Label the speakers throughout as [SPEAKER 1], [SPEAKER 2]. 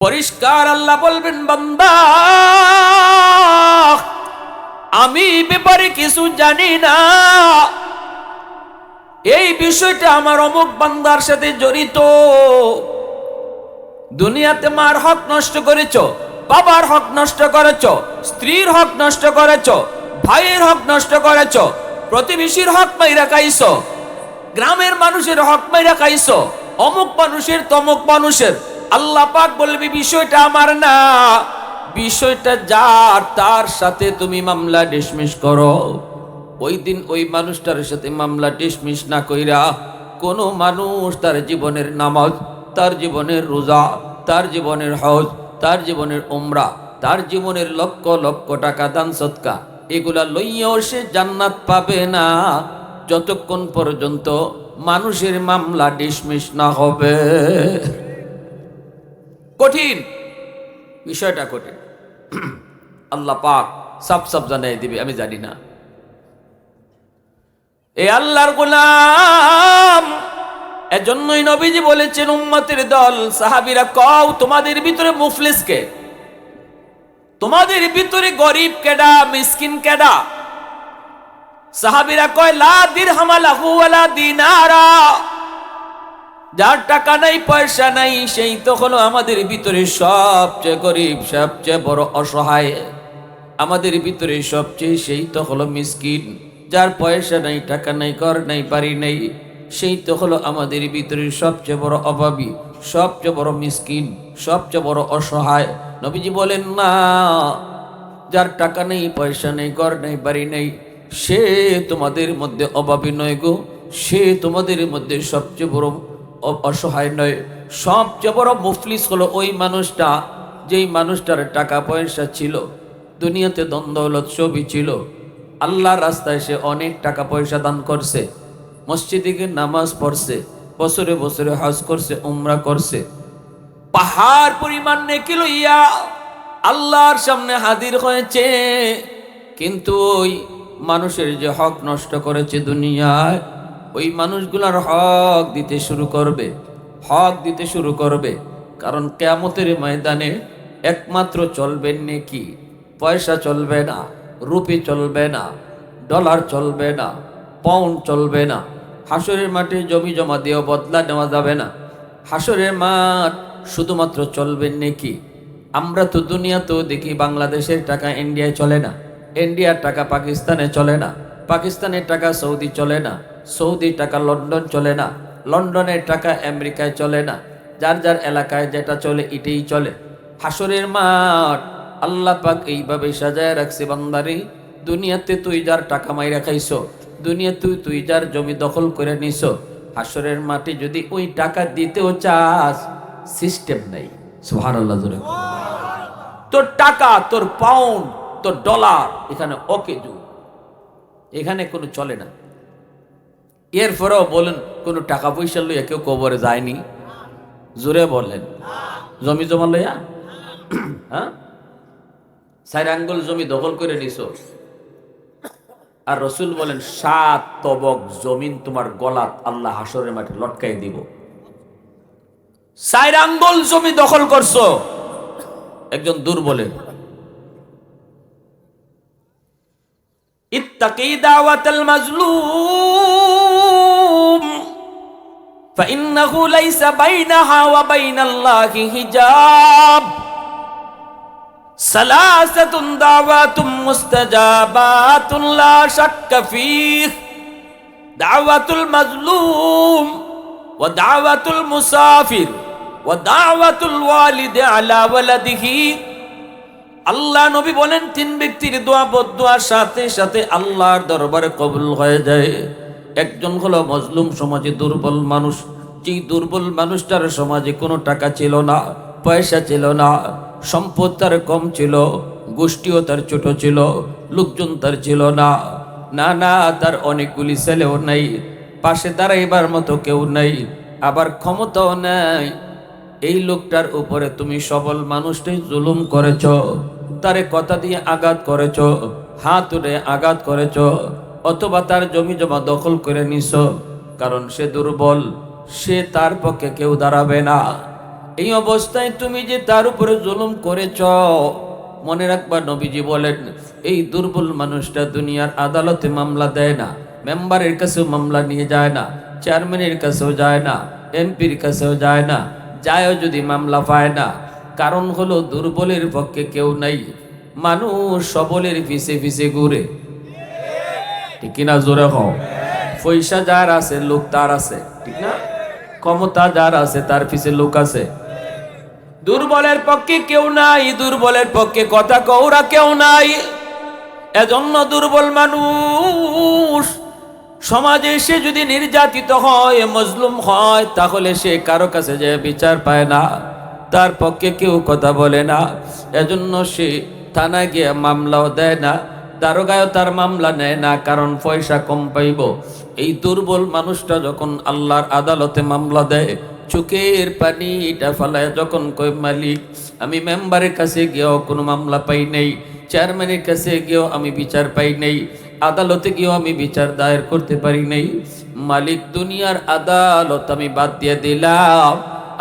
[SPEAKER 1] পরিষ্কার আল্লাহ বলবেন, বান্দা, আমি ব্যাপারে কিছু জানি না। এই বিষয়টা আমার অমুক বান্দার সাথে জড়িত। দুনিয়াতে মার হক নষ্ট করেছ, বাবার হক নষ্ট করেছ, স্ত্রীর হক নষ্ট করেছ, ভাইয়ের হক নষ্ট করেছ, প্রতিবেশীর হক মাইরা খাইছ, গ্রামের মানুষের হক মাইরা খাইছ, অমুক মানুষের তমুক মানুষের আল্লাহ পাক বলবি, বিষয়টা আমার না। বিষয়টা যার, তার সাথে তুমি মামলা ডিসমিস করো। ওই দিন ওই মানুষটার সাথে মামলা ডিসমিস না কইরা কোনো মানুষ তার জীবনের নামাজ, তার জীবনের রোজা, তার জীবনের হজ, তার জীবনের উমরা, তার জীবনের লক্ষ লক্ষ টাকা দান সৎকা, এগুলা লইয়াও সে জান্নাত পাবে না। যতক্ষণ পর্যন্ত মানুষের মামলা ডিসমিস না হবে। কঠিন। বিষয়টা কঠিন। আল্লাহ পাক সব সব জানাই দিবে, আমি জানি না। এ আল্লাহর গোলাম, এজন্যই নবীজি বলেছেন, উম্মতের দল, সাহাবিরা, কও তোমাদের ভিতরে মুফলিসকে তোমাদের ভিতরে গরিব কেডা, মিসকিন কেডা? সাহাবিরা কয়, লা দিরহামা লাহু ওয়ালা দিনারা। যার টাকা নাই, পয়সা নাই, সেই তো হলো আমাদের ভিতরে সবচেয়ে গরিব, সবচেয়ে বড় অসহায়। আমাদের ভিতরে সবচেয়ে সেই তো হলো মিসকিন, যার পয়সা নাই, টাকা নাই কর নাই পারি নাই, সেই তো হলো আমাদের ভিতরে সবচেয়ে বড় অভাবী, সবচেয়ে বড় মিসকিন, সবচেয়ে বড় অসহায়। নবীজি বলেন, না, যার টাকা নেই, পয়সা নেই, ঘর নেই, বাড়ি নেই, সে তোমাদের মধ্যে অভাবী নয় গো, সে তোমাদের মধ্যে সবচেয়ে বড় অসহায় নয়। সবচেয়ে বড় মুফলিস হলো ওই মানুষটা, যেই মানুষটার টাকা পয়সা ছিল, দুনিয়াতে দ্বন্দ্বলত ছবি ছিল। আল্লাহর রাস্তায় সে অনেক টাকা পয়সা দান করছে। মসজিদে গিয়ে নামাজ পড়ছে, বছরে বছরে হজ করছে, উমরা করছে। পাহাড় পরিমাণ নেকি লইয়া আল্লাহর সামনে হাজির হয়েছে। কিন্তু ওই মানুষের যে হক নষ্ট করেছে দুনিয়ায় ওই মানুষগুলার হক দিতে শুরু করবে, হক দিতে শুরু করবে। কারণ কেয়ামতের ময়দানে একমাত্র চলবে নেকি, পয়সা চলবে না, রুপি চলবে না, ডলার চলবে না পাউন্ড চলবে না, হাসরের মাঠে জমি জমা দিয়েও বদলা নেওয়া যাবে না। হাসরের মাঠ শুধুমাত্র চলবে নাকি। আমরা তো দুনিয়াতেও দেখি বাংলাদেশের টাকা ইন্ডিয়ায় চলে না, ইন্ডিয়ার টাকা পাকিস্তানে চলে না, পাকিস্তানের টাকা সৌদি চলে না। সৌদি টাকা লন্ডন চলে না, লন্ডনের টাকা আমেরিকায় চলে না, যার যার এলাকায় যেটা চলে এটাই চলে। হাসরের মাঠ, আল্লাহ পাক এইভাবে সাজায় রাখছে বান্দারি, দুনিয়াতে তুই যার টাকা মাইরা খাইছো, দুনিয়াতে তুই তুই যার জমি দখল করে নিছো, হাসরের মাটি যদি ওই টাকা দিতেও চাস সিস্টেম নেই। আল্লাহ তোর টাকা, তোর পাউন্ড তোর ডলার এখানে ওকে যু এখানে কোনো চলে না। এরপরেও বলেন, কোনো টাকা পয়সা লইয়া কেউ কবরে যায়নি। জোরে বলেন জমি জমা লইয়া? হ্যাঁ? চার আঙ্গুল জমি দখল করে নিছো। আর রসুল বলেন, সাত তবক জমিন তোমার গলাত আল্লাহ হাসরের মাঠে লটকাই দিব। চার আঙ্গুল জমি দখল করছ। একজন দূর বলেন, ইত্তাকি দাওয়াতাল মাজলুম। فإنه ليس بينها وبين الله حجاب ثلاثة دعوات مستجابات لا شك فيه دعوة المظلوم ودعوة المسافر ودعوة الوالد على ولده আল্লাহ নবী বলেন তিন ব্যক্তির দোয়া বদুয়ার সাথে সাথে আল্লাহর দরবারে কবুল হয়ে যায় একজন হলো মজলুম সমাজে দুর্বল মানুষ। যেই দুর্বল মানুষটার সমাজে কোনো টাকা ছিল না, পয়সা ছিল না, সম্পদ তার কম ছিল, গোষ্ঠীও তার ছোট ছিল, লোকজন তার ছিল না। না না, তার অনেকগুলি ছেলেও নাই, পাশে দাঁড়াইবার মতো কেউ নাই, আবার ক্ষমতাও নাই। এই লোকটার উপরে তুমি সবল মানুষটাই জুলুম করেছ, তারে কথা দিয়ে আঘাত করেছ, হাত উঠে আঘাত করেছ অথবা তার জমি জমা দখল করে নিছ, কারণ সে দুর্বল, সে তার পক্ষে কেউ দাঁড়াবে না। এই অবস্থায় তুমি যে তার উপরে জুলুম করেছ, মনে রাখবা নবীজি বলেন, এই দুর্বল মানুষটা দুনিয়ার আদালতে মামলা দেয় না, মেম্বারের কাছেও মামলা নিয়ে যায় না, চেয়ারম্যানের কাছেও যায় না, এমপির কাছেও যায় না, যায়ও যদি মামলা পায় না। কারণ হলো দুর্বলের পক্ষে কেউ নাই, মানুষ সবলের পিছে পিছে ঘুরে। ঠিক কিনা জোরে হও পয়সা যার আছে, লোক তার আছে, ঠিক না? ক্ষমতা যার আছে, তার পিছে লোক আছে। দুর্বলের পক্ষে কেউ নাই, দুর্বলের পক্ষে কথা কৌরা কেউ নাই। এজন্য দুর্বল মানুষ, সমাজে সে যদি নির্যাতিত হয়, মজলুম হয়, তাহলে সে কারও কাছে যে বিচার পায় না, তার পক্ষে কেউ কথা বলে না। এজন্য সে থানায় গিয়ে মামলাও দেয় না। দারোগায়ও তার মামলা নেয় না, কারণ পয়সা কম পাইব। এই দুর্বল মানুষটা যখন আল্লাহর আদালতে মামলা দেয়, চোখের পানিটা ফালায় যখন কই মালিক, আমি মেম্বারের কাছে গিয়েও কোনো মামলা পাই নাই, চেয়ারম্যানের কাছে গিয়েও আমি বিচার পাই নাই, আদালতে গিয়েও আমি বিচার দায়ের করতে পারি নাই। মালিক, দুনিয়ার আদালত আমি বাদ দিয়ে দিলাম।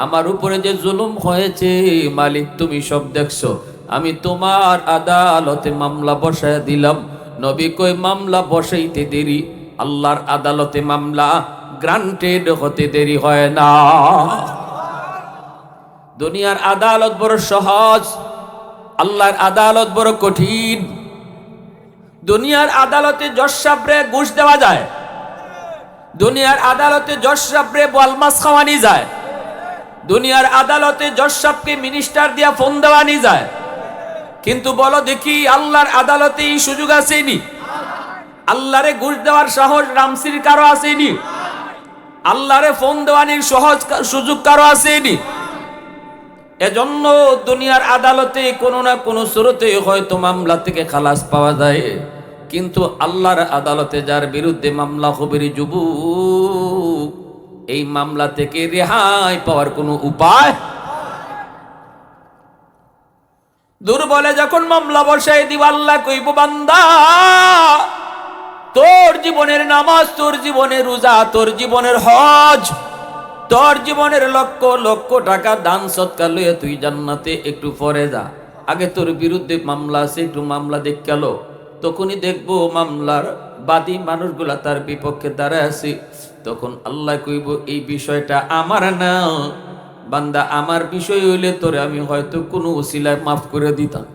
[SPEAKER 1] আমার উপরে যে জুলুম হয়েছে, মালিক, তুমি সব দেখছ। আমি তোমার আদালতে মামলা বসায় দিলাম। নবী কই মামলা বসাইতে দেরি। আল্লাহর আদালতে মামলা গ্রান্টেড হতে দেরি হয় না। দুনিয়ার আদালত বড় সহজ, আল্লাহর আদালত বড় কঠিন। দুনিয়ার আদালতে জসাবরে ঘুষ দেওয়া যায়। দুনিয়ার আদালতে জসাবরে বলমাস খাওয়ানি যায়। দুনিয়ার আদালতে জসাবকে মিনিস্টার দিয়া ফোন দেওয়ানি যায়। কিন্তু বলো দেখি আল্লাহর আদালতে এই সুযোগ আসেনি? আল্লাহরে ঘুষ দেওয়ার সাহস রামসির কারও আসেনি? আল্লাহরে ফোন দেওয়ানির সহজ সুযোগ কারও আসেনি? এজন্য দুনিয়ার আদালতে কোনো না কোনো স্রোতে হয়তো মামলা থেকে খালাস পাওয়া যায়। কিন্তু আল্লাহর আদালতে যার বিরুদ্ধে মামলা হবে রে যুবক, এই মামলা থেকে রেহাই পাওয়ার কোনো উপায় দুর্বলে যখন মামলা বসাই দিব আল্লাহ কইব, বান্দা, তোর জীবনের নামাজ, তোর জীবনের রোজা, তোর জীবনের হজ, তোর জীবনের লক্ষ লক্ষ টাকা দান সৎকার লইয়া তুই জান্নাতে একটু পরে যা। আগে তোর বিরুদ্ধে মামলা আছে, একটু মামলা দেখ গেল তখনই দেখব মামলার বাদী মানুষগুলা তার বিপক্ষে দাঁড়ায় আছে। তখন আল্লাহ কইব, এই বিষয়টা আমার না। বান্দা, আমার বিষয় হইলে তোরে আমি হয়তো কোনো উসিলায় মাফ করে দিতাম।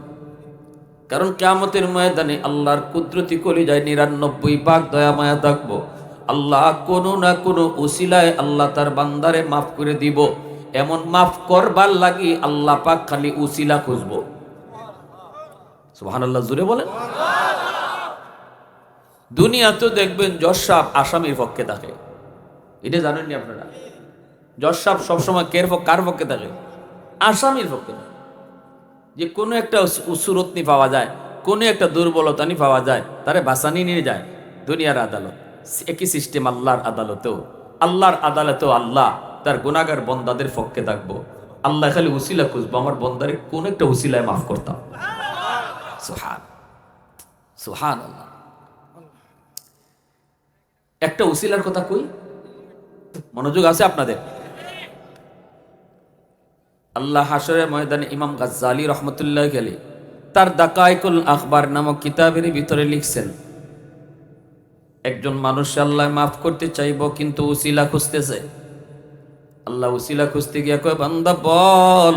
[SPEAKER 1] কারণ কেমতের ময়দানে আল্লাহর কুদরতি কলি যায় নিরানব্বই ভাগ দয়া মায়া থাকব। আল্লাহ কোনো না কোনো উসিলায় আল্লাহ তার বান্দারে মাফ করে দিব। এমন মাফ করবার লাগি আল্লাহ পাক খালি উসিলা খুঁজবো। সুবহানাল্লাহ জুড়ে বলেন। দুনিয়া তো দেখবেন যশ আসামির পক্ষে থাকে। এটা জানেননি আপনারা? যশ সাহেব সবসময় কের কার পক্ষে থাকে? আসামির পক্ষে। যে কোনো একটা উসুরতনি পাওয়া যায়, কোনো একটা দুর্বলতানি পাওয়া যায়, তারে বাসানি নিয়ে যায় দুনিয়ার আদালত। একই সিস্টেম আল্লাহর আদালতেও। আল্লাহর আদালতেও আল্লাহ তার গুণাগার বন্দাদের পক্ষে থাকব। আল্লাহ খালি উসিলা খুঁজবো, আমার বন্দারে কোন একটা উসিলায় মাফ করতাম। সুহান সুহান আল্লাহ একটা উসিলার কথা কই? মনোযোগ আছে আপনাদের? আল্লাহ হাসরের ময়দানে ইমাম গাজ্জালি রহমতুল্লাহ গেলে, তার দাকাইকুল আখবার নামক কিতাবের ভিতরে লিখছেন, একজন মানুষ আল্লাহ মাফ করতে চাইব, কিন্তু উসিলা খুঁজতেছে। আল্লাহ উসিলা খুঁজতে গিয়া কয়, বান্দা, বল,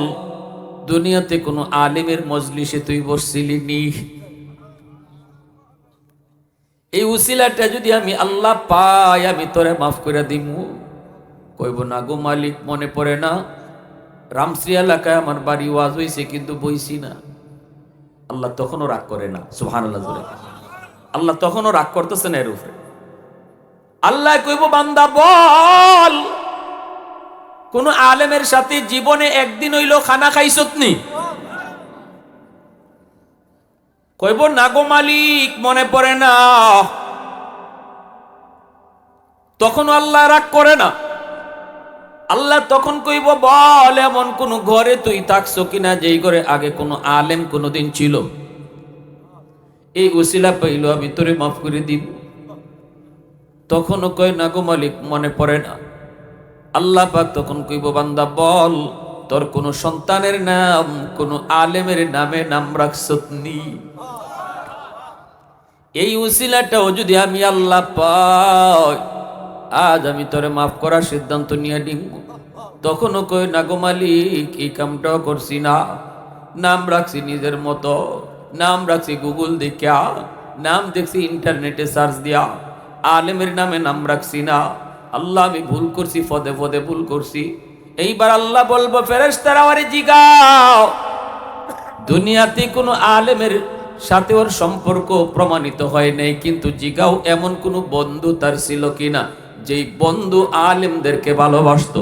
[SPEAKER 1] দুনিয়াতে কোনো আলিমের মজলিসে তুই বসছিলি নি? এই উসিলাটা যদি আমি আল্লাহ পাই, আমি তোরে মাফ করে দিমু। কইব, না গো মালিক, মনে পড়ে না। রামশ্রী এলাকায় আমার বাড়ি ওয়াজ হয়েছে কিন্তু বইছি না। আল্লাহ তখনও রাগ করে না সুহান আল্লাহ আল্লাহ তখনও রাগ করতেছে না এর উপরে। আল্লাহ কইব, বান্দা, বল। কোন আলেমের সাথে জীবনে একদিন হইল খানা খাইছত নি? কইব, না গো মালিক, মনে পড়ে না। তখন আল্লাহ রাগ করে না। আল্লাহ তখন কইব, বল, এমন কোন ঘরে তুই থাকছো কিনা যেই ঘরে আগে কোনো আলেম কোনোদিন ছিল? এই উসিলা পাইল, আমি তোরে মাফ করে দিব তখনও কয়, না গো মালিক, মনে পড়ে না। আল্লাহ পাক তখন কইব, বান্দা, বল, তোর কোনো সন্তানের নাম, কোনো আলেমের নামে নাম রাখসনি এই উসিলাটাও যদি আমি আল্লাহ পাই আজ আমি তোরে মাফ করার সিদ্ধান্ত নিয়ে নিব। তখনও কই, না গো মালিক, এই কামটাও করছি না। নাম রাখছি নিজের মতো, নাম রাখছি গুগল দেখা নাম দেখছি ইন্টারনেটে সার্চ দিয়া। আলেমের নামে নাম রাখছি না। আল্লাহ, আমি ভুল করছি ফদে ফদে ভুল করছি। এইবার আল্লাহ বলব ফেরেস্তারা আরে জিগাও। দুনিয়াতে কোনো আলেমের সাথে ওর সম্পর্ক প্রমাণিত হয় নাই, কিন্তু জিগাও এমন কোনো বন্ধু তার ছিল কিনা? যেই বন্ধু আলেমদেরকে ভালোবাসত।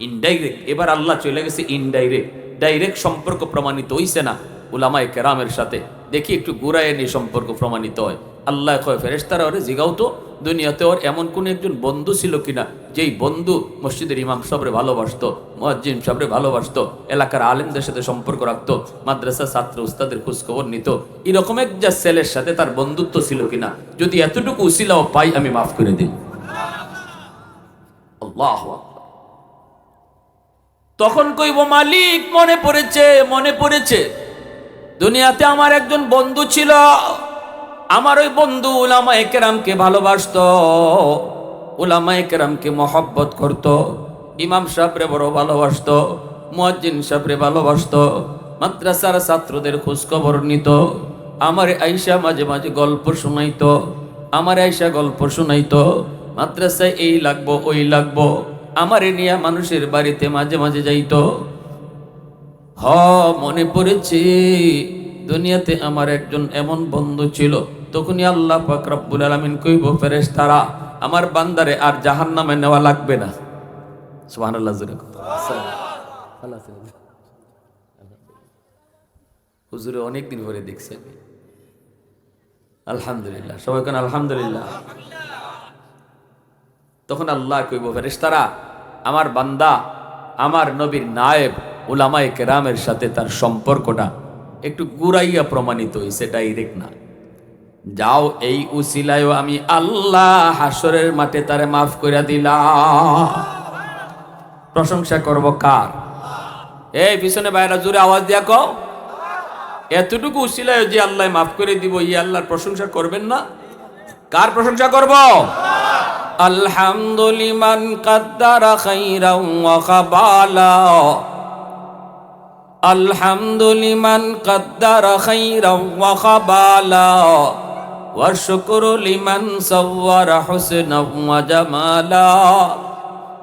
[SPEAKER 1] ইনডাইরেক্ট এবার আল্লাহ চলে গেছে ইনডাইরেক্ট ডাইরেক্ট সম্পর্ক প্রমাণিত হইছে না উলামায়ে কেরামের সাথে। দেখি একটু গুড়ায় নিয়ে সম্পর্ক প্রমাণিত হয়। আল্লাহ কয় ফেরেস্তারা ওরে জিগাও তো। দুনিয়াতে ওর এমন কোন একজন বন্ধু ছিল কিনা, যেই বন্ধু মসজিদের ইমাম সাবরে ভালোবাসতো মসজিদ সাবরে ভালোবাসতো, এলাকার আলেমদের সাথে সম্পর্ক রাখতো, মাদ্রাসা ছাত্র উস্তাদের খোঁজখবর নিত, এরকম এক যা ছেলের সাথে তার বন্ধুত্ব ছিল কিনা, যদি এতটুকু উসিলাও পাই, আমি মাফ করে দিই। তখন কইব, মালিক, মনে পড়েছে মনে পড়েছে, দুনিয়াতে আমার একজন বন্ধু ছিল। আমার ওই বন্ধু উলামা একরামকে ভালোবাসত উলামা একরামকে মহব্বত করত, ইমাম সাহেবরে বড় ভালোবাসত, মুয়াজ্জিন সাহেবরে ভালোবাসত, মাদ্রাসার ছাত্রদের খোঁজখবর নিত, আমার আইসা মাঝে মাঝে গল্প শোনাইতো, আমার আইসা গল্প শোনাইতো, মাদ্রাসায় এই লাগবো, ওই লাগবো, আমারে নিয়ে মানুষের বাড়িতে মাঝে মাঝে যাইত। হ, মনে পড়েছে, দুনিয়াতে আমার একজন এমন বন্ধু ছিল। তখনই আল্লাহ পাক রব্বুল আলামিন কইব, ফেরেশতারা, আমার বান্দারে আর জাহান্নামে নেওয়া লাগবে না। হুজুরে অনেকদিন পরে দেখছি। আমি আলহামদুলিল্লাহ, সবাই কেন আলহামদুলিল্লাহ। তখন আল্লাহ কইব আমার বান্দা, আমার নবীর নায়েব, উলামায়ে কেরামের সাথে তার সম্পর্কটা একটু গুড়াইয়া প্রমাণিত হইছে, ডাইরেক্ট না। যাও এই উসিলায়ও আমি আল্লাহ হাসরের মাঠে তারে মাফ কইরা দিলাম। প্রশংসা করব কার? এই পিছনে বাইরা জোরে আওয়াজ দিয়া কও। এতটুকু উসিলায় যে আল্লাহ মাফ করে দিব ই আল্লাহর প্রশংসা করবেন না। কার প্রশংসা করব? আলহামদুলিমান কাদ্দারা খাইরাও ওয়া খাবালা। আলহামদুলিমান কাদ্দারা খাইরাও ওয়া খাবালা। والشكر لمن صور حسنا وجمالا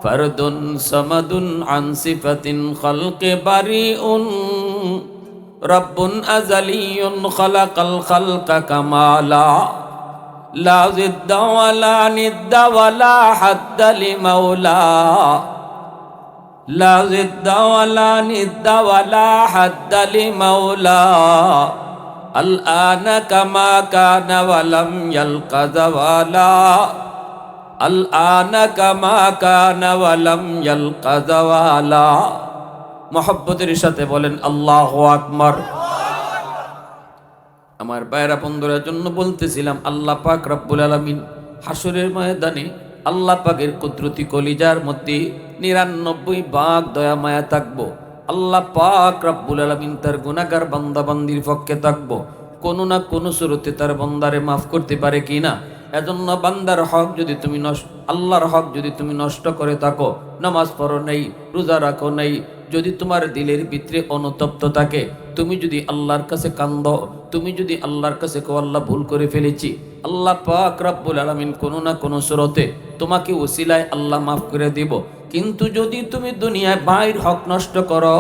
[SPEAKER 1] فرد صمد عن صفة خلق بريء رب أزلي خلق الخلق كمالا لا ضد ولا ند ولا حد لمولا لا ضد ولا ند ولا حد لمولا الآن كما كان ولم يلق زوالا الآن كما كان ولم يلق زوالا মহব্বতের সাথে বলেন আল্লাহ আকবর আমার বাইরা বন্ধুরা জন্য বলতেছিলাম আল্লাহ পাক রব্বুল আলমিন হাসরের ময়দানে আল্লাহ পাকের কুদরতি কলিজার মধ্যে নিরানব্বই বাঘ দয়া মায়া থাকবো আল্লাহ পাক রব্বুল আলমিন তার গুণাগার বান্দাবান্দির পক্ষে থাকব। কোনো না কোনো সুরতে তার বন্দারে মাফ করতে পারে কি না? এজন্য বান্দার হক যদি তুমি নষ্ট আল্লাহর হক যদি তুমি নষ্ট করে থাকো, নামাজ পড়ো নেই, রোজা রাখো নেই, যদি তোমার দিলের ভিতরে অনুতপ্ত থাকে, তুমি যদি আল্লাহর কাছে কান্দ, তুমি যদি আল্লাহর কাছে কো আল্লাহ ভুল করে ফেলেছি। আল্লাহ পাক রব্বুল আলামিন কোনো না কোনো সুরতে তোমাকে ওসিলায় আল্লাহ মাফ করে দিব। কিন্তু যদি তুমি দুনিয়ায় ভাইয়ের হক নষ্ট করো,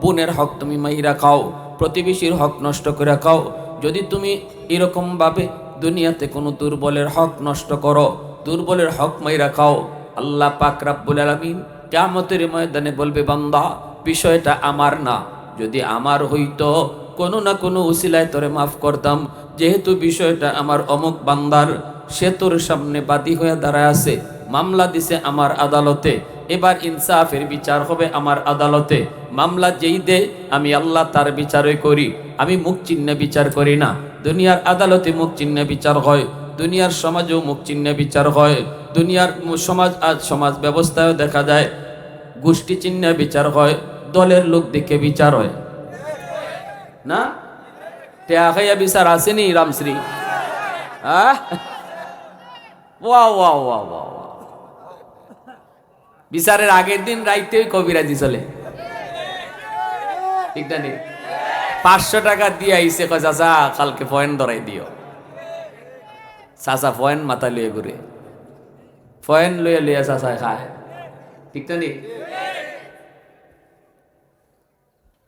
[SPEAKER 1] বোনের হক তুমি মাইরা খাও, প্রতিবেশীর হক নষ্ট করে খাও, যদি তুমি এরকম ভাবে দুনিয়াতে কোনো দুর্বলের হক নষ্ট করো, দুর্বলের হক মাইরা খাও, আল্লাহ পাক রাব্বুল আলামিন কিয়ামতের ময়দানে বলবে, বান্দা, বিষয়টা আমার না। যদি আমার হইতো, কোনো না কোনো উসিলায় তোরে মাফ করতাম। যেহেতু বিষয়টা আমার অমুক বান্দার, সে তোর সামনে বাদী হয়ে দাঁড়ায় আছে। মামলা দিছে আমার আদালতে। এবার ইনসাফের বিচার হবে আমার আদালতে। মামলা যেই দে, আমি আল্লাহ তার বিচারই করি। আমি মুখ চিহ্নে বিচার করি না। দুনিয়ার আদালতে মুখ চিহ্নে বিচার হয়। দুনিয়ার সমাজেও মুখ চিহ্নে বিচার হয়। দুনিয়ার সমাজ আজ সমাজ ব্যবস্থায়ও দেখা যায়। গোষ্ঠী চিহ্ন বিচার হয়। দলের লোক দেখে বিচার হয়। না? টেয়া খাইয়া বিচার আসেনি রামশ্রী? আহ! ওয়া ওয়া ওয়া ওয়া। বিচারের আগের দিন রাইতে কবিরাজি চলে। ঠিক না পাঁচশো টাকা দিয়ে আইসে কয়, চাচা, কালকে পয়েন্ট ধরাই দিও। চাচা পয়েন্ট মাথা লইয়া ঘুরে। পয়েন্ট লইয়া লইয়া চাচা খায়। ঠিক না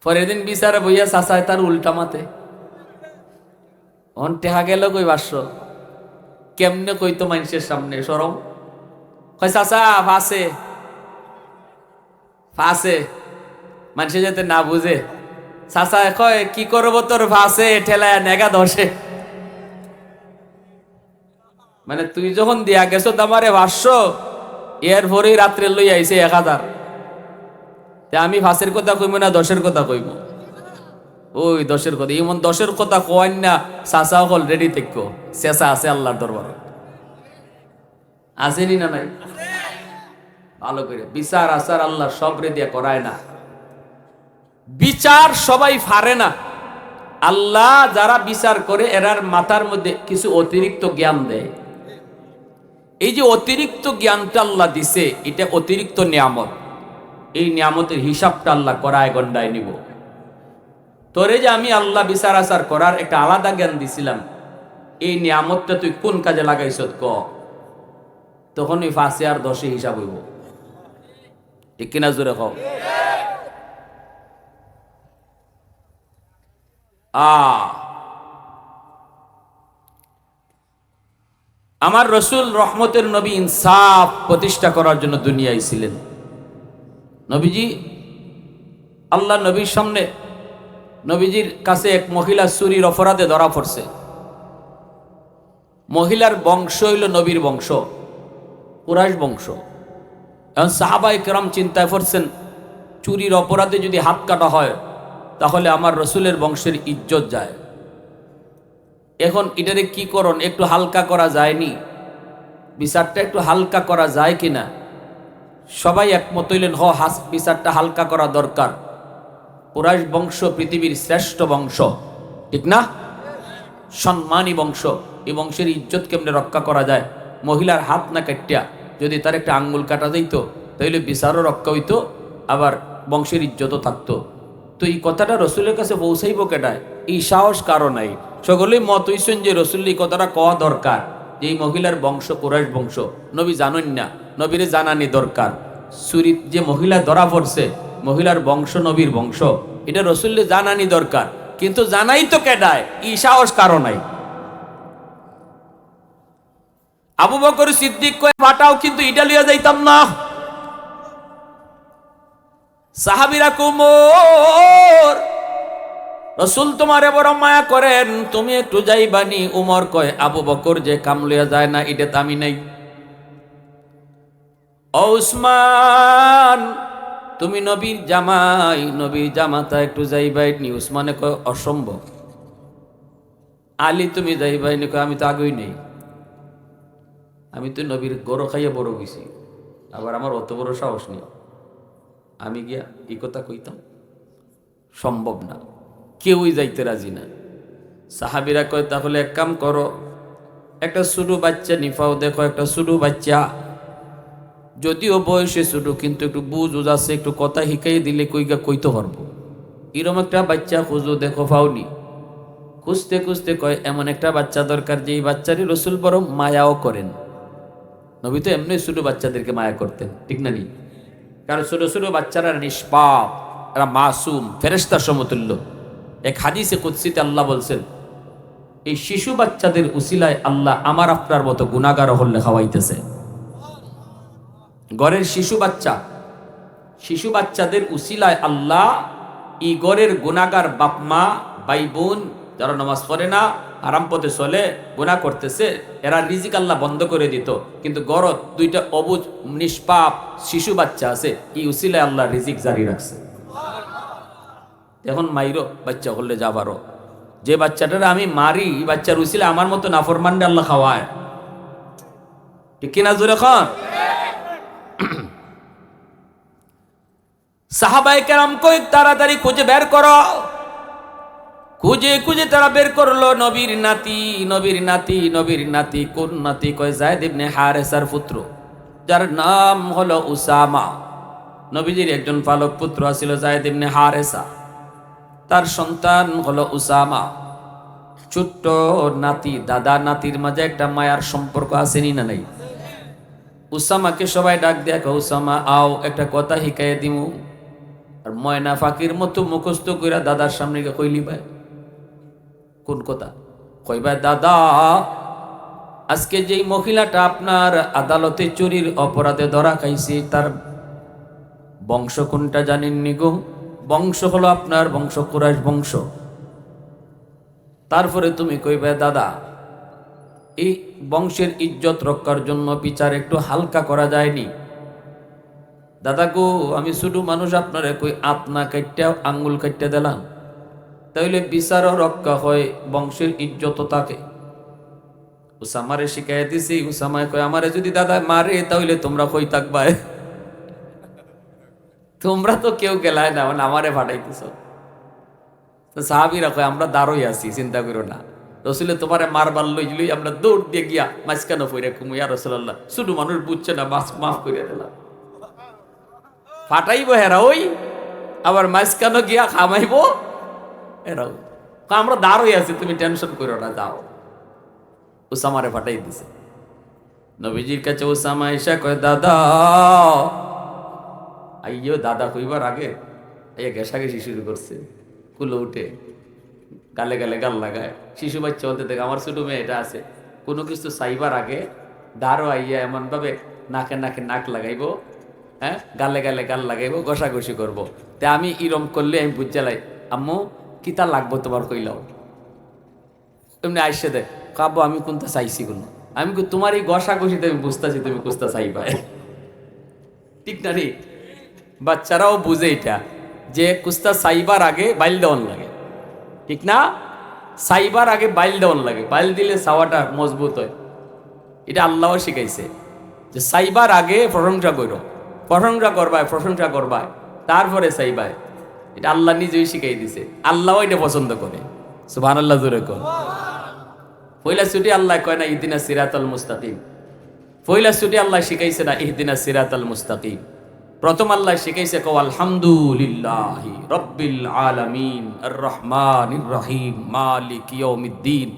[SPEAKER 1] পরের দিন বিচারে বইয়া চাচায় তার উল্টা মাতে। অন, টেহা গেল কই বাস্য কেমনে কইতো মানুষের সামনে, সরম? কয়, চাচা ফাঁসে ফাঁসে মানুষে যাতে না বুঝে। চাচা কয়, কি করব তোর ফাঁসে ঠেলায় নেগা ধসে মানে তুই যখন দিয়া গেছো তোমারে এর পরেই রাত্রে লই আইছে এক হাজার। আমি ফাঁসের কথা কইব না দশের কথা কইব ওই দশের কথা এমন দশের কথা কয় না, চাচা হল রেডি থেকো চেঁচা আছে আল্লাহর দরবার। আসেনি না নাই? ভালো করে। বিচার, আচার আল্লাহ সব রে দিয়া করায় না। বিচার সবাই ফারে না। আল্লাহ যারা বিচার করে, এরার মাথার মধ্যে কিছু অতিরিক্ত জ্ঞান দেয়। এই যে অতিরিক্ত জ্ঞানটা আল্লাহ দিছে, এটা অতিরিক্ত নিয়ামত। এই নিয়ামতের হিসাবটা আল্লাহ করায় গন্ডায় নিব। তোরে যে আমি আল্লাহ বিচার, আচার করার একটা আলাদা জ্ঞান দিছিলাম, এই নিয়ামতটা তুই কোন কাজে লাগাইছ ক? তখন ওই ফাঁসে আর দশে হিসাব হইব। ঠিক কিনা জোরে কও। আ। আমার রসুল রহমতের নবী ইনসাফ প্রতিষ্ঠা করার জন্য দুনিয়ায় ছিলেন। নবীজি, আল্লাহ নবীর সামনে নবীজির কাছে এক মহিলা চুরির অপরাধে ধরা পড়ছে। মহিলার বংশ হইল নবীর বংশ, কুরাইশ বংশ। এখন সাহাবাই কেরাম চিন্তায় পড়ছেন, চুরির অপরাধে যদি হাত কাটা হয়, তাহলে আমার রসুলের বংশের ইজ্জত যায়। এখন এটারে কি করণ? একটু হালকা করা যায়নি? বিচারটা একটু হালকা করা যায় কি না সবাই একমত হইলেন, হ, হাস, বিচারটা হালকা করা দরকার। কুরাইশ বংশ পৃথিবীর শ্রেষ্ঠ বংশ, ঠিক না? সম্মানী বংশ, এই বংশের ইজ্জত কেমনে রক্ষা করা যায়? মহিলার হাত না কাটিয়া যদি তার একটা আঙ্গুল কাটা যাইত, তাইলে বিচারও রক্ষা হইতো, আবার বংশের ইজ্জতও থাকতো। তো এই কথাটা রসুলের কাছে পৌঁছাইব কেটায় এই সাহস কারও নাই। সকলেই মত হইছেন যে রসুল এই কথাটা কওয়া দরকার, যে এই মহিলার বংশ কুরাইশ বংশ। নবী জানেন না, নবীরে জানানি দরকার। সুরিত যে মহিলা ধরা পড়ছে, মহিলার বংশ নবীর বংশ, এটা রসুল্লে জানানি দরকার। কিন্তু জানাই তো কেডায় ই সাহস কারও নাই। আবু বকর সিদ্দিক কয়ে পাঠাও কিন্তু এটা যাইতাম না। সাহাবিরা কুমোর রসুল তোমারে বড় মায়া করেন, তুমি একটু যাইবানি। উমর কয়, আবু বকর যে কামলিয়া যায় না এটা তো আমি নাই। ও উসমান, তুমি নবীর জামাই, নবীর জামাতা একটু যাইবাই নি উসমানে কয়, অসম্ভব। আলী, তুমি যাইবাই নি কয়, আমি তো আগেই নেই। আমি তো নবীর গরু খাইয়া বড় হয়েছি আবার আমার অত বড় সাহস নেই। আমি গিয়া এই কথা কইতাম, সম্ভব না, কেউই যাইতে রাজি না। সাহাবিরা কয়, তাহলে এক কাম করো, একটা ছোটো বাচ্চা নিফাও, দেখো একটা ছোটো বাচ্চা। যদিও বয়সে ছোটো, কিন্তু একটু বুঝ আছে, একটু কথা শিখাই দিলে কইগা কইতে পারব। এরম একটা বাচ্চা খুঁজো, দেখো পাওনি খুঁজতে খুঁজতে কয়, এমন একটা বাচ্চা দরকার যে এই বাচ্চারই রসুল বড় মায়াও করেন। নবী তো এমনি ছোটো বাচ্চাদেরকে মায়া করতেন, ঠিক না নি? কারণ ছোট ছোট বাচ্চারা নিষ্পাপ, এরা মাসুম ফেরেস্তার সমতুল্য। এক হাদিসে কুৎসিতে আল্লাহ বলছেন, এই শিশু বাচ্চাদের উসিলায় আল্লাহ আমার আপনার মতো গুণাগার হল্লে খাওয়াইতেছে। গড়ের শিশু বাচ্চা, শিশু বাচ্চাদের উসিলায় আল্লাহ ই গড়ের গুণাগার বাপ মা, ভাই বোন যারা নামাজ পড়ে না আরাম পথে চলে গুণা করতেছে, এরা রিজিক আল্লাহ বন্ধ করে দিত। কিন্তু গড় দুইটা অবুজ, নিষ্পাপ শিশু বাচ্চা আছে, এই উসিলায় আল্লাহ রিজিক জারি রাখছে। এখন মাইরো বাচ্চা হলে যাবারও। যে বাচ্চাটারে আমি মারি বাচ্চার উসিলে আমার মতো নাফরমান্ডে আল্লাহ খাওয়ায়। ঠিক কিনা জোরে খান? সাহাবাই কেরাম তাড়াতাড়ি খুঁজে বের করো। খুঁজে খুঁজে তারা বের করল নবীর নাতি নবীর নাতি নবীর নাতি, কোন নাতি? কয় জায়দ ইবনে হারেসার পুত্র, যার নাম হলো উসামা। নবীজির একজন পালক পুত্র ছিল জায়দ ইবনে হারেসা। তার সন্তান হলো উসামা। ছোট্ট নাতি, দাদা নাতির মাঝে একটা মায়ার সম্পর্ক আসেনি না নাই? উসামাকে সবাই ডাক দেখ উসামা, আও একটা কথা শিখাই দিমু। আর ময়না ফাঁকির মতো মুখস্থ কইরা দাদার সামনে কইলি, ভাই কোন কথা? কইবা দাদা, আজকে যেই মহিলাটা আপনার আদালতে চুরির অপরাধে ধরা খাইছে, তার বংশ কোনটা জানেননি গো? বংশ হলো আপনার বংশ, কুরাইশ বংশ। তারপরে তুমি কইবে দাদা, এই বংশের ইজ্জত রক্ষার জন্য বিচার একটু হালকা করা যায়নি। দাদা গো, আমি শুধু মানুষ আপনারে কই, আপনা কাইটা আঙ্গুল কাইটা দিলাম। তাইলে বিচারও রক্ষা হয় বংশের ইজ্জত থাকে উসামারে শিখাই দিছি, উসামায় কয়, আমারে যদি দাদা মারে তাহলে তোমরা কই থাকবাই তোমরা তো কেউ গেলায় না মানে আমারে ফাটাইতেছ। তো সাহাবিরা কয়, আমরা দাঁড়ই আছি, চিন্তা করো না। রসুলে তোমারে মারবার লই লই আমরা দৌড় দিয়ে গিয়া মাঝখানে ফইরে কুমু ইয়া রসুল্লাহ শুধু মানুষ বুঝছে না মাছ মাফ করিয়া দিলাম। ফাটাইব হেরা ওই, আবার মাঝখানে গিয়া খামাইব। এরাও। আমরা দাঁড়ই আছি, তুমি টেনশন করো না, যাও। উসামারে ফাটাই দিছে। নবীজির কাছে উসামা এসে কয়, দাদা! আইয়ো, দাদা, কইবার আগে? এই ঘেঁষাঘেঁষি শুরু করছে। কুলো উঠে, গালে গালে গাল লাগায়। শিশু বাচ্চা বলতে দেখ, আমার ছোট মেয়ে এটা আছে। কোনো কিছু চাইবার আগে দাঁড়ো আইয়া এমনভাবে নাকে নাকে নাক লাগাইবো হ্যাঁ? গালে গালে গাল লাগাইবো, ঘষাঘষি করব। তে আমি ইরম করলে আমি বুঝালাই আম্মু কিতা লাগবো তোমার কইলাও এমনি আইসে দেখ কাবো আমি কোনটা চাইছি কোন? আমি তোমার এই ঘষাঘষিতে আমি বুঝতেছি তুমি কুস্তা চাইবা? ঠিক না রে? বাচ্চারাও বুঝে এটা, যে কুস্তা সাইবার আগে বাইল দেওয়ান লাগে। ঠিক না? সাইবার আগে বাইল দেওয়ান লাগে, বাইল দিলে সাওয়াটা মজবুত হয়। এটা আল্লাহ শিখাইছে, যে সাইবার আগে প্রশংসা করো প্রশংসা করবায় প্রশংসা করবায়, তারপরে সাইবায় এটা আল্লাহ নিজেই শিখাই দিছে। আল্লাহ এটা পছন্দ করে। সুবাহ আল্লাহ জোরে কর পয়লা ছুটি আল্লাহ কয় না ইদিনা সিরাতাল মুস্তাকিম। পয়লা ছুটি আল্লাহ শিখাইছে না, ইহদিনা সিরাতাল মুস্তাকিম। প্রথম আল্লাহ শিখাইছে, কও, আলহামদুলিল্লাহ রব্বিল আলামিন আর রহমানির রহিম, মালিক ইয়াউমিদ্দিন।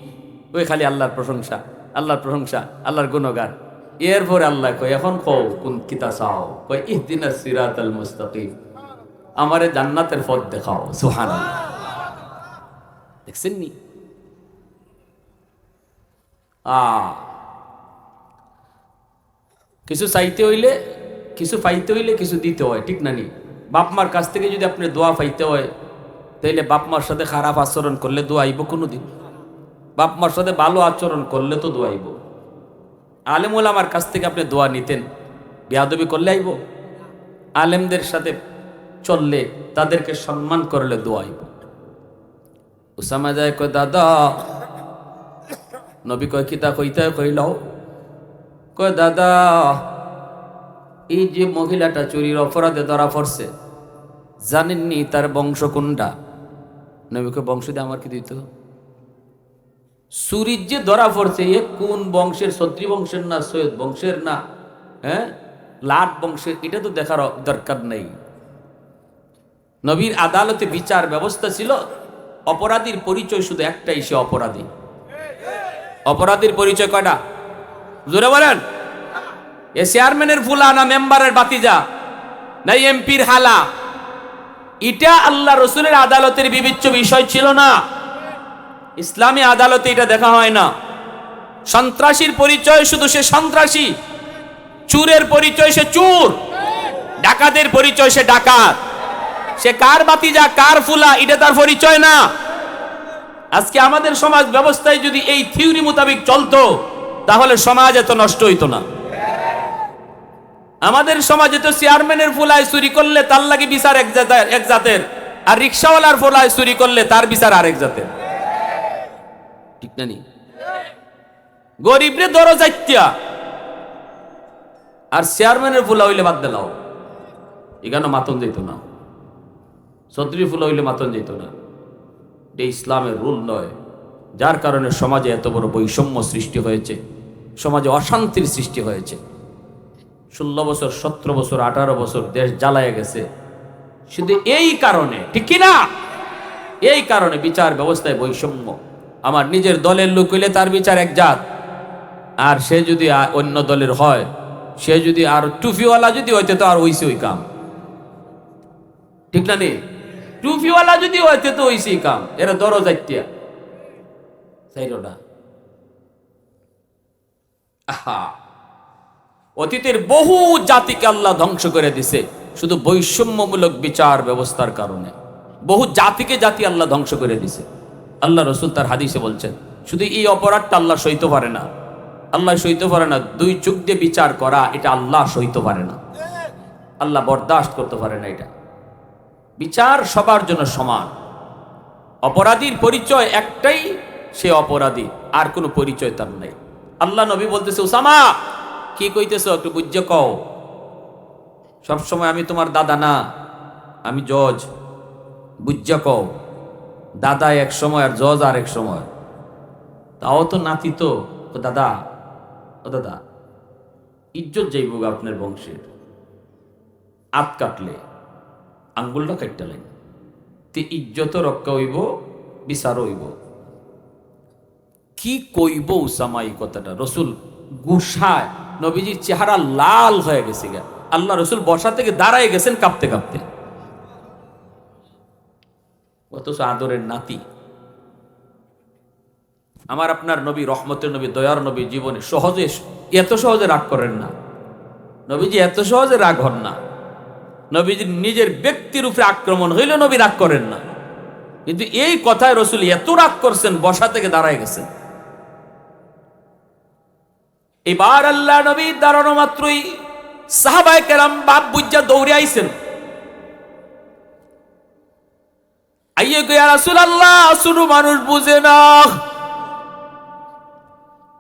[SPEAKER 1] ওই খালি আল্লাহর প্রশংসা আল্লাহর প্রশংসা, আল্লাহর গুণগান। এরপরে আল্লাহ কয়, এখন কও, কোন কিতা চাও? কয়, ইহদিনা সিরাতাল মুস্তাকিম। আমারে জান্নাতের পথ দেখাও, সুবহানাল্লাহ। দেখছেন নি? কিছু চাইতে হইলে, কিছু পাইতে হইলে কিছু দিতে হয়, ঠিক না নি? বাপমার কাছ থেকে যদি আপনি দোয়া পাইতে হয়, তাইলে বাপমার সাথে খারাপ আচরণ করলে দোয়া আইব কোনো দিন বাপ মার সাথে ভালো আচরণ করলে তো দোয়া আইব। আলেমুল আমার কাছ থেকে আপনি দোয়া নিতেন, বেয়াদবি করলে আইব। আলেমদের সাথে চললে তাদেরকে সম্মান করলে দোয়া আইব উসামা যায় কয়, দাদা। নবী কয় কিতা কইতে কইলাও? কয়, দাদা, এই যে মহিলাটা চুরির অপরাধে ধরা পড়ছে, জানেননি তার বংশ কোনটা? নবীকে বংশ দিয়ে আমার কি দিত? চুরির যে ধরা পড়ছে, এ কোন বংশের, ছত্রী বংশের না, সৈয়দ বংশের না হ্যাঁ? লাট বংশের, এটা তো দেখার দরকার নেই। নবীর আদালতে বিচার ব্যবস্থা ছিল, অপরাধীর পরিচয় শুধু একটাই, সে অপরাধী। অপরাধীর পরিচয় কয়টা? জোরে বলেন। এ চেয়ারম্যানের ফুলা না মেম্বারের বাতিজা না এমপির হালা এটা আল্লাহ রসুলের আদালতের বিবেচ্য বিষয় ছিল না। ইসলামী আদালতে এটা দেখা হয় না। সন্ত্রাসীর পরিচয় শুধু সে সন্ত্রাসী। চুরের পরিচয় সে চুর। ডাকাতের পরিচয় সে ডাকাত। সে কার বাতিজা, কার ফুলা, এটা তার পরিচয় না। আজকে আমাদের সমাজ ব্যবস্থায় যদি এই থিওরি মোতাবেক চলতো, তাহলে সমাজ এত নষ্ট হইতো না। আমাদের সমাজে তো চেয়ারম্যানের ফুলায় চুরি করলে তার লাগে বিচার এক জাতের এক জাতের, আর রিক্সাওয়ালার ফুলায় চুরি করলে তার বিচার আরেক জাতের। ঠিক না নি? গরিবরে ধরো যাইতিয়া আর চেয়ারম্যানের ফুলা হইলে বাদ দিলাও। এখানে মাতন যেত না। সদরি ফুল হইলে মাতন যেত না। এটা ইসলামের রুল নয়, যার কারণে সমাজে এত বড় বৈষম্য সৃষ্টি হয়েছে, সমাজে অশান্তির সৃষ্টি হয়েছে। ষোলো বছর, সতেরো বছর, আঠারো বছর দেশ জ্বালায় গেছে। শুধু এই কারণে, ঠিক কি না এই কারণে বিচার ব্যবস্থায় বৈষম্য। আমার নিজের দলের লোক হইলে তার বিচার এক জাত। আর সে যদি অন্য দলের হয়, সে যদি আর টুফিওয়ালা যদি হইতে তো আর হইছে ওই কাম। ঠিক না নেই টুফিওয়ালা যদি হইতে তো হইছে কাম, এরা দরো যাইতিয়া সাইরোটা আহা। অতীতের বহু জাতিকে আল্লাহ ধ্বংস করে দিছে, শুধু বৈষম্যমূলক বিচার ব্যবস্থার কারণে। বহু জাতিকে জাতি আল্লাহ ধ্বংস করে দিছে। আল্লাহ রসুল তার হাদিসে বলছেন, শুধু এই অপরাধটা আল্লাহ সইতে পারে না। আল্লাহ সইতে পারে না, দুই চোখ দিয়ে বিচার করা, এটা আল্লাহ সইতে পারে না। আল্লাহ বরদাস্ত করতে পারে না এটা। বিচার সবার জন্য সমান। অপরাধীর পরিচয় একটাই, সে অপরাধী, আর কোনো পরিচয় তার নাই। আল্লাহ নবী বলতেছে, উসামা, কি কইতেছ একটু বুঝে কও। সবসময় আমি তোমার দাদা না, আমি জজ, বুঝে কও। দাদা এক সময় আর জজ আর এক সময়। তাও তো নাতি তো, ও দাদা ও দাদা। ইজ্জত যাইব আপনার বংশের আত কাটলে। আঙ্গুলটা কাটতে লাগে। তে ইজ্জত রক্ষা হইব, বিচার হইব। কি কইব উসামা এই কথাটা? রসুল গুসায়, নবীজির চেহারা লাল হয়ে গেছে গা। আল্লাহ রসুল বসা থেকে দাঁড়ায় গেছেন কাঁপতে কাঁপতে। অথচ আদরের নাতি। আমার আপনার নবী, রহমতের নবী, দয়ার নবী জীবনে সহজে, এত সহজে রাগ করেন না। নবীজি এত সহজে রাগ হন না। নবীজির নিজের ব্যক্তির উপরে আক্রমণ হইলে নবী রাগ করেন না। কিন্তু এই কথায় রসুল এত রাগ করছেন, বসা থেকে দাঁড়ায় গেছেন। এবার আল্লাহ নবী দাঁড়ানো মাত্রই সাহাবায় কেরাম বাপ বুঝা দৌড়ে আইছেন। আইয়ে আল্লাহ মানুষ বুঝে না।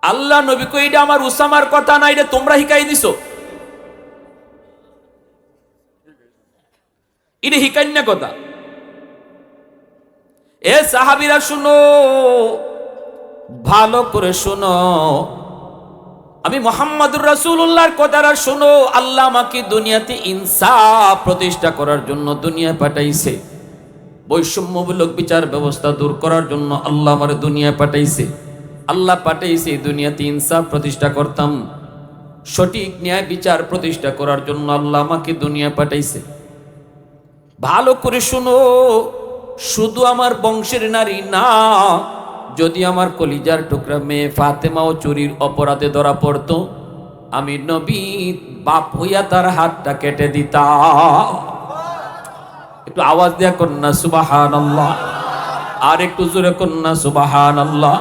[SPEAKER 1] আল্লাহ নবী কই এটা আমার উসামার কথা না এটা তোমরা হিকাই দিছো। এটা হিকান্যা কথা। এ সাহাবিরা শুনো, ভালো করে শুনো। আমি মোহাম্মদুর রাসূলুল্লাহর কথাটা শুনো, আল্লাহ আমাকে দুনিয়াতে ইনসাফ প্রতিষ্ঠা করার জন্য দুনিয়া পাঠাইছে। বৈষম্যমূলক বিচার ব্যবস্থা দূর করার জন্য আল্লাহ আমার দুনিয়া পাঠাইছে। আল্লাহ পাঠাইছে দুনিয়াতে ইনসাফ প্রতিষ্ঠা করতাম। সঠিক ন্যায় বিচার প্রতিষ্ঠা করার জন্য আল্লাহ আমাকে দুনিয়া পাঠাইছে। ভালো করে শুনো, শুধু আমার বংশের নারী না, যদি আমার কলিজার টুকরা মেয়ে ফাতেমা ও চুরির অপরাধে ধরা পড়তো, আমি নবী বাপ হইয়া তার হাতটা কেটে দিতাম। একটু আওয়াজ দেয়া কন্যা সুবাহান আর একটু জোরে কন্যা সুবাহান আল্লাহ